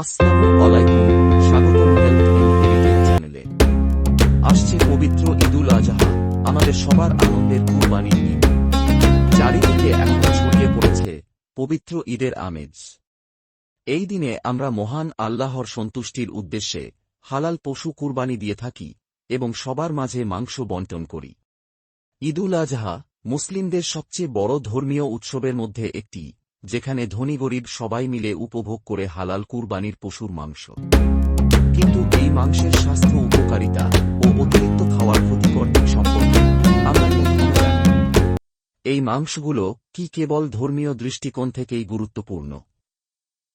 আসসালামু আলাইকুম চ্যানেলে আসছে পবিত্র ঈদুল আজহা, আমাদের সবার আনন্দের কুরবানির ঈদ। চারিদিকে এখন ছড়িয়ে পড়েছে পবিত্র ঈদের আমেজ। এই দিনে আমরা মহান আল্লাহর সন্তুষ্টির উদ্দেশ্যে হালাল পশু কুরবানি দিয়ে থাকি এবং সবার মাঝে মাংস বন্টন করি। ঈদুল আজহা মুসলিমদের সবচেয়ে বড় ধর্মীয় উৎসবের মধ্যে একটি। যেখানে ধনী গরিব সবাই মিলে উপভোগ করে হালাল কুরবানির পশুর মাংস। কিন্তু এই মাংসের স্বাস্থ্য উপকারিতা ও অতিরিক্ত খাওয়ার ক্ষতিকর দিক সম্পর্কে। এই মাংসগুলো কি কেবল ধর্মীয় দৃষ্টিকোণ থেকেই গুরুত্বপূর্ণ?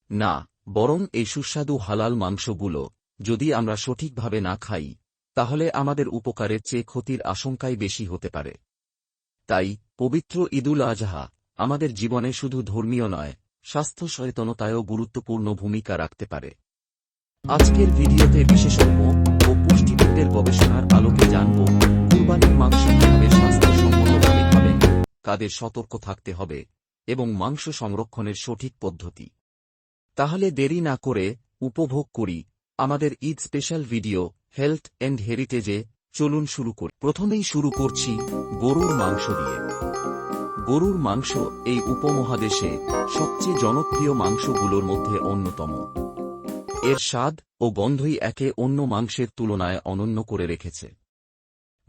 না, বরং এই সুস্বাদু হালাল মাংসগুলো যদি আমরা সঠিকভাবে না খাই, তাহলে আমাদের উপকারের চেয়ে ক্ষতির আশঙ্কাই বেশি হতে পারে। তাই পবিত্র ঈদুল আজহা আমাদের জীবনে শুধু ধর্মীয় নয়, স্বাস্থ্য সচেতনতায়ও গুরুত্বপূর্ণ ভূমিকা রাখতে পারে। আজকের ভিডিওতে বিশেষজ্ঞ ও পুষ্টিবিদদের গবেষণার আলোকে জানব, কুরবানির মাংস কীভাবে স্বাস্থ্যসম্মতভাবে খাবেন, কাদের সতর্ক থাকতে হবে, এবং মাংস সংরক্ষণের সঠিক পদ্ধতি। তাহলে দেরি না করে উপভোগ করি আমাদের Eid special video, health and হেরিটেজে চলুন শুরু করি। প্রথমেই শুরু করছি গরুর মাংস দিয়ে। গরুর মাংস এই উপমহাদেশে সবচেয়ে জনপ্রিয় মাংসগুলোর মধ্যে অন্যতম। এর স্বাদ ও গন্ধই একে অন্য মাংসের তুলনায় অনন্য করে রেখেছে।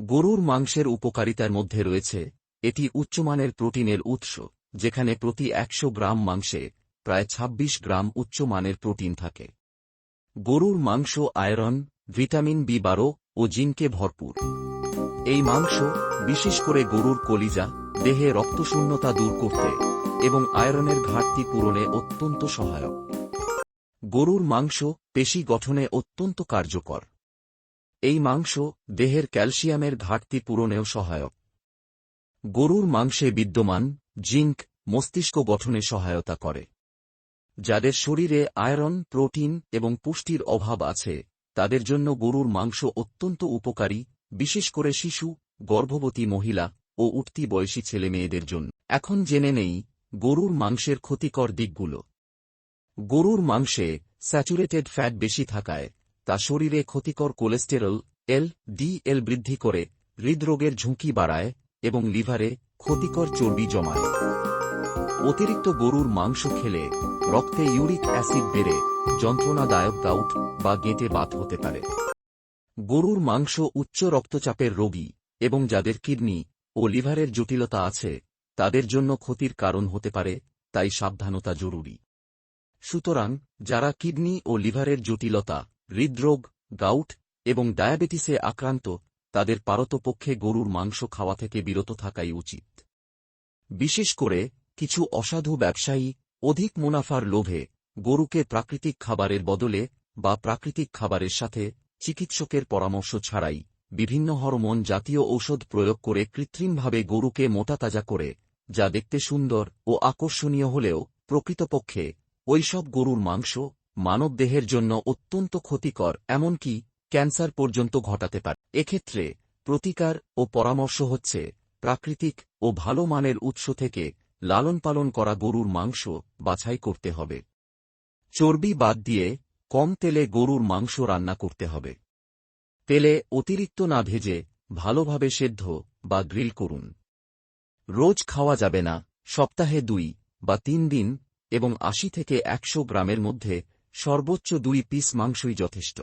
গরুর মাংসের উপকারিতার মধ্যে রয়েছে, এটি উচ্চমানের প্রোটিনের উৎস, যেখানে প্রতি একশো গ্রাম মাংসে প্রায় ২৬ গ্রাম উচ্চমানের প্রোটিন থাকে। গরুর মাংস আয়রন, ভিটামিন বি বারো ও জিনকে ভরপুর। এই মাংস, বিশেষ করে গরুর কলিজা, দেহে রক্তশূন্যতা দূর করতে এবং আয়রনের ঘাটতি পূরণে অত্যন্ত সহায়ক। গরুর মাংস পেশি গঠনে অত্যন্ত কার্যকর। এই মাংস দেহের ক্যালসিয়ামের ঘাটতি পূরণেও সহায়ক। গরুর মাংসে বিদ্যমান জিঙ্ক মস্তিষ্ক গঠনে সহায়তা করে। যাদের শরীরে আয়রন, প্রোটিন এবং পুষ্টির অভাব আছে, তাদের জন্য গরুর মাংস অত্যন্ত উপকারী বিশেষ করে শিশু, গর্ভবতী মহিলা ও উঠতি বয়সী ছেলেমেয়েদের জন্য। এখন জেনে নেই গরুর মাংসের ক্ষতিকর দিকগুলো। গরুর মাংসে স্যাচুরেটেড ফ্যাট বেশি থাকায় তা শরীরে ক্ষতিকর কোলেস্টেরল, এল ডিএল বৃদ্ধি করে, হৃদরোগের ঝুঁকি বাড়ায় এবং লিভারে ক্ষতিকর চর্বি জমায়। অতিরিক্ত গরুর মাংস খেলে রক্তে ইউরিক অ্যাসিড বেড়ে যন্ত্রণাদায়ক গাউট বা গেঁটে বাত হতে পারে। গরুর মাংস উচ্চ রক্তচাপের রোগী এবং যাদের কিডনি ও লিভারের জটিলতা আছে, তাদের জন্য ক্ষতির কারণ হতে পারে, তাই সাবধানতা জরুরি। সুতরাং, যারা কিডনি ও লিভারের জটিলতা, হৃদরোগ, গাউট এবং ডায়াবেটিসে আক্রান্ত, তাদের পারতপক্ষে গরুর মাংস খাওয়া থেকে বিরত থাকাই উচিত। বিশেষ করে, কিছু অসাধু ব্যবসায়ী অধিক মুনাফার লোভে গরুকে প্রাকৃতিক খাবারের বদলে বা প্রাকৃতিক খাবারের সাথে চিকিৎসকের পরামর্শ ছাড়াই বিভিন্ন হরমোন জাতীয় ঔষধ প্রয়োগ করে কৃত্রিমভাবে গরুকে মোটাতাজা করে, যা দেখতে সুন্দর ও আকর্ষণীয় হলেও প্রকৃতপক্ষে ওইসব গরুর মাংস মানবদেহের জন্য অত্যন্ত ক্ষতিকর, এমনকি ক্যান্সার পর্যন্ত ঘটাতে পারে। এক্ষেত্রে প্রতিকার ও পরামর্শ হচ্ছে প্রাকৃতিক ও ভালো মানের উৎস থেকে লালন পালন করা গরুর মাংস বাছাই করতে হবে। চর্বি বাদ দিয়ে কম তেলে গরুর মাংস রান্না করতে হবে। তেলে অতিরিক্ত না ভেজে ভালোভাবে সেদ্ধ বা গ্রিল করুন। রোজ খাওয়া যাবে না, সপ্তাহে দুই বা তিন দিন এবং আশি থেকে একশো গ্রামের মধ্যে সর্বোচ্চ দুই পিস মাংসই যথেষ্ট।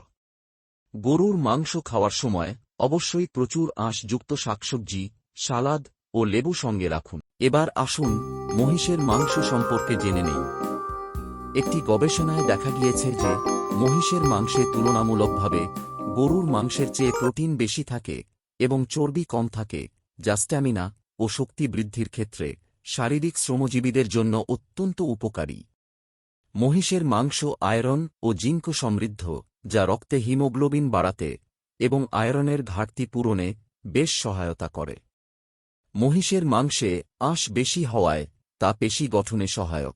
গরুর মাংস খাওয়ার সময় অবশ্যই প্রচুর আঁশযুক্ত শাকসবজি, সালাদ ও লেবু সঙ্গে রাখুন। এবার আসুন মহিষের মাংস সম্পর্কে জেনে নেই। একটি গবেষণায় দেখা গিয়েছে যে মহিষের মাংসে তুলনামূলকভাবে গরুর মাংসের চেয়ে প্রোটিন বেশি থাকে এবং চর্বি কম থাকে, যা স্ট্যামিনা ও শক্তি বৃদ্ধির ক্ষেত্রে শারীরিক শ্রমজীবীদের জন্য অত্যন্ত উপকারী। মহিষের মাংস আয়রন ও জিঙ্ক সমৃদ্ধ, যা রক্তে হিমোগ্লোবিন বাড়াতে এবং আয়রনের ঘাটতি পূরণে বেশ সহায়তা করে। মহিষের মাংসে আঁশ বেশি হওয়ায় তা পেশি গঠনে সহায়ক।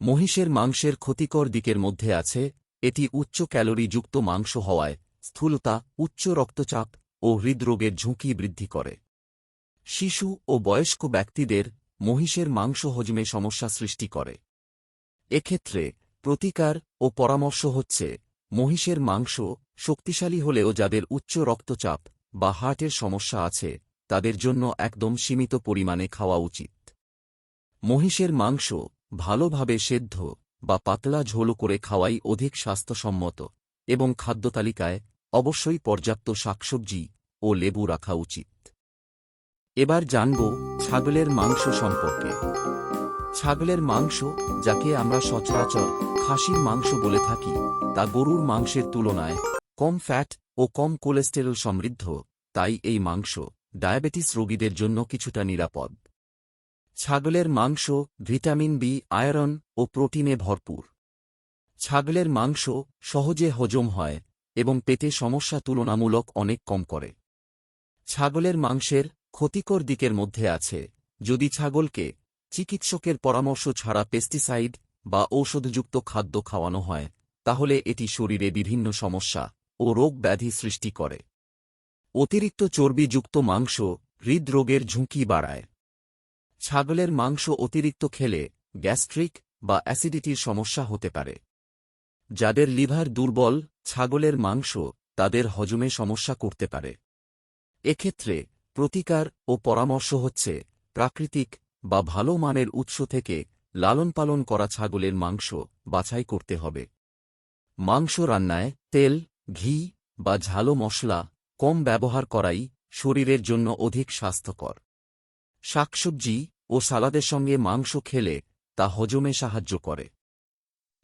মহিষের মাংসের ক্ষতিকর দিকের মধ্যে আছে এটি উচ্চ ক্যালোরিযুক্ত মাংস হওয়ায় স্থূলতা, উচ্চ রক্তচাপ ও হৃদরোগের ঝুঁকি বৃদ্ধি করে। শিশু ও বয়স্ক ব্যক্তিদের মহিষের মাংস হজমে সমস্যা সৃষ্টি করে। এক্ষেত্রে প্রতিকার ও পরামর্শ হচ্ছে, মহিষের মাংস শক্তিশালী হলেও যাদের উচ্চ রক্তচাপ বা হার্টের সমস্যা আছে, তাদের জন্য একদম সীমিত পরিমাণে খাওয়া উচিত। মহিষের মাংস ভালোভাবে সেদ্ধ বা পাতলা ঝোল করে খাওয়াই অধিক স্বাস্থ্যসম্মত এবং খাদ্যতালিকায় অবশ্যই পর্যাপ্ত শাকসবজি ও লেবু রাখা উচিত। এবার জানব ছাগলের মাংস সম্পর্কে। ছাগলের মাংস, যাকে আমরা সচরাচর খাসির মাংস বলে থাকি, তা গরুর মাংসের তুলনায় কম ফ্যাট ও কম কোলেস্টেরল সমৃদ্ধ, তাই এই মাংস ডায়াবেটিস রোগীদের জন্য কিছুটা নিরাপদ। ছাগলের মাংস, ভিটামিন বি, আয়রন ও প্রোটিনে ভরপুর। ছাগলের মাংস সহজে হজম হয় এবং পেটে সমস্যা তুলনামূলক অনেক কম করে। ছাগলের মাংসের ক্ষতিকর দিকের মধ্যে আছে, যদি ছাগলকে চিকিৎসকের পরামর্শ ছাড়া পেস্টিসাইড বা ঔষধযুক্ত খাদ্য খাওয়ানো হয়, তাহলে এটি শরীরে বিভিন্ন সমস্যা ও রোগ ব্যাধি সৃষ্টি করে। অতিরিক্ত চর্বিযুক্ত মাংস হৃদরোগের ঝুঁকি বাড়ায়। ছাগলের মাংস অতিরিক্ত খেলে গ্যাস্ট্রিক বা অ্যাসিডিটির সমস্যা হতে পারে। যাদের লিভার দুর্বল, ছাগলের মাংস তাদের হজমে সমস্যা করতে পারে। এক্ষেত্রে প্রতিকার ও পরামর্শ হচ্ছে প্রাকৃতিক বা ভালো মানের উৎস থেকে লালন পালন করা ছাগলের মাংস বাছাই করতে হবে। মাংস রান্নায় তেল, ঘি বা ঝালো মশলা কম ব্যবহার করাই শরীরের জন্য অধিক স্বাস্থ্যকর। শাকসবজি ও সালাদের সঙ্গে মাংস খেলে তা হজমে সাহায্য করে।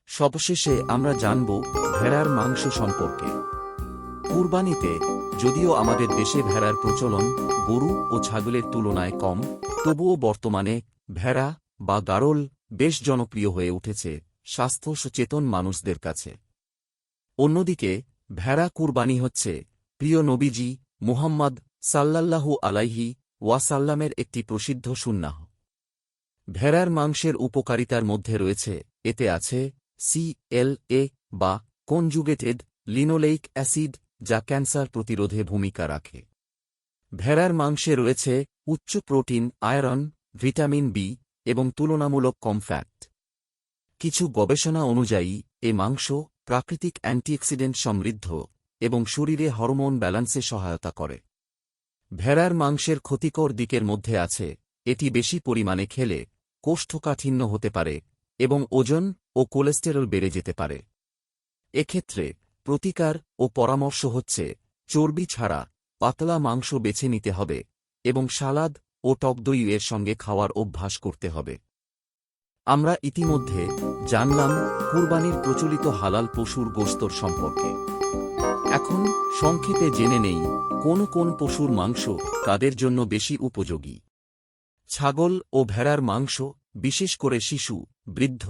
সবশেষে আমরা জানব ভেড়ার মাংস সম্পর্কে। কুরবানিতে যদিও আমাদের দেশে ভেড়ার প্রচলন গরু ও ছাগলের তুলনায় কম, তবুও বর্তমানে ভেড়া বা গারল বেশ জনপ্রিয় হয়ে উঠেছে স্বাস্থ্য সচেতন মানুষদের কাছে। অন্যদিকে ভেড়া কুরবানি হচ্ছে প্রিয় নবীজি মুহাম্মদ সাল্লাল্লাহু আলাইহি ওয়াসাল্লামের একটি প্রসিদ্ধ সুন্নাহ। ভেড়ার মাংসের উপকারিতার মধ্যে রয়েছে, এতে আছে সি এল এ বা কনজুগেটেড লিনোলেইক অ্যাসিড যা ক্যান্সার প্রতিরোধে ভূমিকা রাখে। ভেড়ার মাংসে রয়েছে উচ্চ প্রোটিন, আয়রন, ভিটামিন বি এবং তুলনামূলক কম ফ্যাট কিছু গবেষণা অনুযায়ী, এ মাংস প্রাকৃতিক অ্যান্টিঅক্সিডেন্ট সমৃদ্ধ এবং শরীরে হরমোন ব্যালান্সে সহায়তা করে। ভেড়ার মাংসের ক্ষতিকর দিকের মধ্যে আছে। এটি বেশি পরিমাণে খেলে কোষ্ঠকাঠিন্য হতে পারে এবং ওজন ও কোলেস্টেরল বেড়ে যেতে পারে। এক্ষেত্রে প্রতিকার ও পরামর্শ হচ্ছে চর্বি ছাড়া পাতলা মাংস বেছে নিতে হবে এবং সালাদ ও টক দই এর সঙ্গে খাওয়ার অভ্যাস করতে হবে। আমরা ইতিমধ্যে জানলাম কুরবানির প্রচলিত হালাল পশুর গোস্তর সম্পর্কে। এখন সংক্ষেপে জেনে নেই, কোন কোন পশুর মাংস তাদের জন্য বেশি উপযোগী। ছাগল ও ভেড়ার মাংস, বিশেষ করে শিশু, বৃদ্ধ,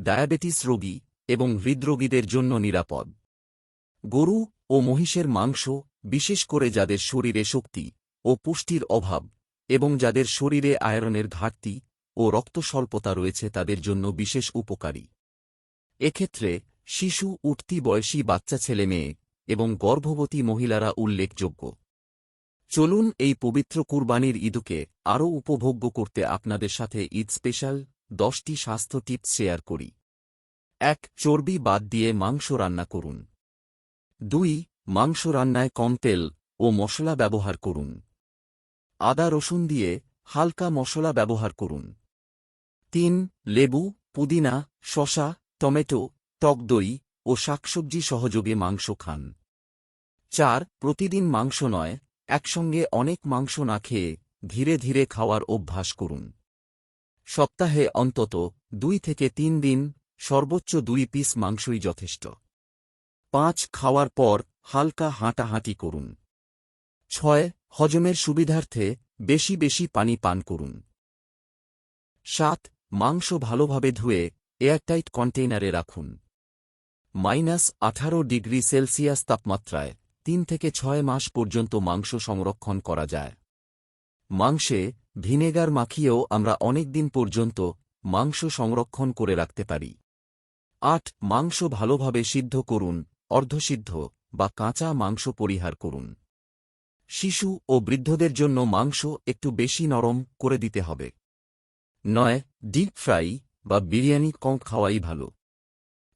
ডায়াবেটিস রোগী এবং হৃদরোগীদের জন্য নিরাপদ। গরু ও মহিষের মাংস, বিশেষ করে যাদের শরীরে শক্তি ও পুষ্টির অভাব এবং যাদের শরীরে আয়রনের ঘাটতি ও রক্ত স্বল্পতা রয়েছে তাদের জন্য বিশেষ উপকারী। এক্ষেত্রে শিশু উঠতি বয়সী বাচ্চা ছেলে মেয়ে এবং গর্ভবতী মহিলারা উল্লেখযোগ্য। চলুন এই পবিত্র কুরবানির ঈদকে আরও উপভোগ্য করতে আপনাদের সাথে ঈদ স্পেশাল দশটি স্বাস্থ্য টিপস শেয়ার করি। এক, চর্বি বাদ দিয়ে মাংস রান্না করুন। দুই, মাংস রান্নায় কম তেল ও মশলা ব্যবহার করুন। আদা রসুন দিয়ে হালকা মশলা ব্যবহার করুন। তিন, লেবু, পুদিনা শশা টমেটো, টক দই ও শাকসবজি সহযোগে মাংস খান। চার, প্রতিদিন মাংস নয়, একসঙ্গে অনেক মাংস না খেয়ে ধীরে ধীরে খাওয়ার অভ্যাস করুন। সপ্তাহে অন্তত দুই থেকে তিন দিন সর্বোচ্চ দুই পিস মাংসই যথেষ্ট। পাঁচ, খাওয়ার পর হালকা হাঁটাহাঁটি করুন। ছয়, হজমের সুবিধার্থে বেশি বেশি পানি পান করুন। সাত, মাংস ভালোভাবে ধুয়ে এয়ারটাইট কন্টেইনারে রাখুন। মাইনাস আঠারো ডিগ্রি সেলসিয়াস তাপমাত্রায় তিন থেকে ছয় মাস পর্যন্ত মাংস সংরক্ষণ করা যায়। মাংসে ভিনেগার মাখিয়েও আমরা অনেক দিন পর্যন্ত মাংস সংরক্ষণ করে রাখতে পারি। আট, মাংস ভালোভাবে সিদ্ধ করুন, অর্ধসিদ্ধ বা কাঁচা মাংস পরিহার করুন। শিশু ও বৃদ্ধদের জন্য মাংস একটু বেশি নরম করে দিতে হবে। নয়, ডিপ ফ্রাই বা বিরিয়ানি কম খাওয়াই ভালো।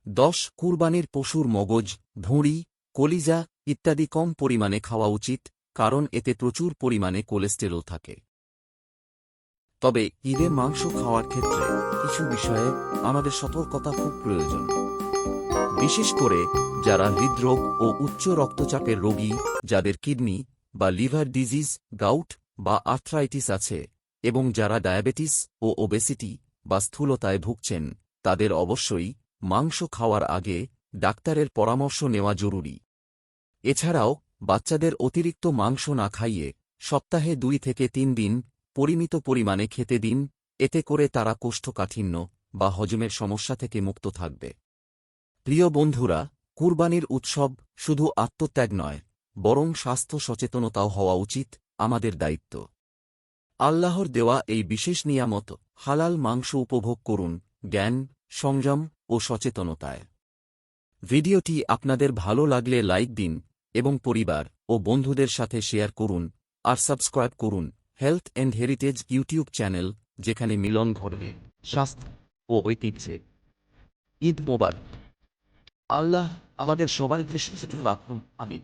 দশ, কুরবানির পশুর মগজ ভুঁড়ি কলিজা ইত্যাদি কম পরিমাণে খাওয়া উচিত, কারণ এতে প্রচুর পরিমাণে কোলেস্টেরল থাকে। তবে ঈদের মাংস খাওয়ার ক্ষেত্রে কিছু বিষয়ে আমাদের সতর্কতা খুব প্রয়োজন। বিশেষ করে যারা হৃদরোগ ও উচ্চ রক্তচাপের রোগী, যাদের কিডনি বা লিভার ডিজিজ, গাউট বা আর্থ্রাইটিস আছে, এবং যারা ডায়াবেটিস ও ওবেসিটি বা স্থূলতায় ভুগছেন, তাদের অবশ্যই মাংস খাওয়ার আগে ডাক্তারের পরামর্শ নেওয়া জরুরি। এছাড়াও, বাচ্চাদের অতিরিক্ত মাংস না খাইয়ে সপ্তাহে দুই থেকে তিন দিন পরিমিত পরিমাণে খেতে দিন, এতে করে তারা কোষ্ঠকাঠিন্য বা হজমের সমস্যা থেকে মুক্ত থাকবে। প্রিয় বন্ধুরা, কুরবানির উৎসব শুধু আত্মত্যাগ নয়, বরং স্বাস্থ্য সচেতনতাও হওয়া উচিত আমাদের দায়িত্ব। আল্লাহর দেওয়া এই বিশেষ নিয়ামত হালাল মাংস উপভোগ করুন, জ্ঞান, সংযম ও সচেতনতায়। ভিডিওটি আপনাদের ভালো লাগলে লাইক দিন এবং পরিবার ও বন্ধুদের সাথে শেয়ার করুন আর সাবস্ক্রাইব করুন health and heritage YouTube channel, যেখানে মিলন ঘটবে, স্বাস্থ্য ও ঐতিহ্যে। ঈদ মোবার আল্লাহ আমাদের সবাই দৃষ্টি আমি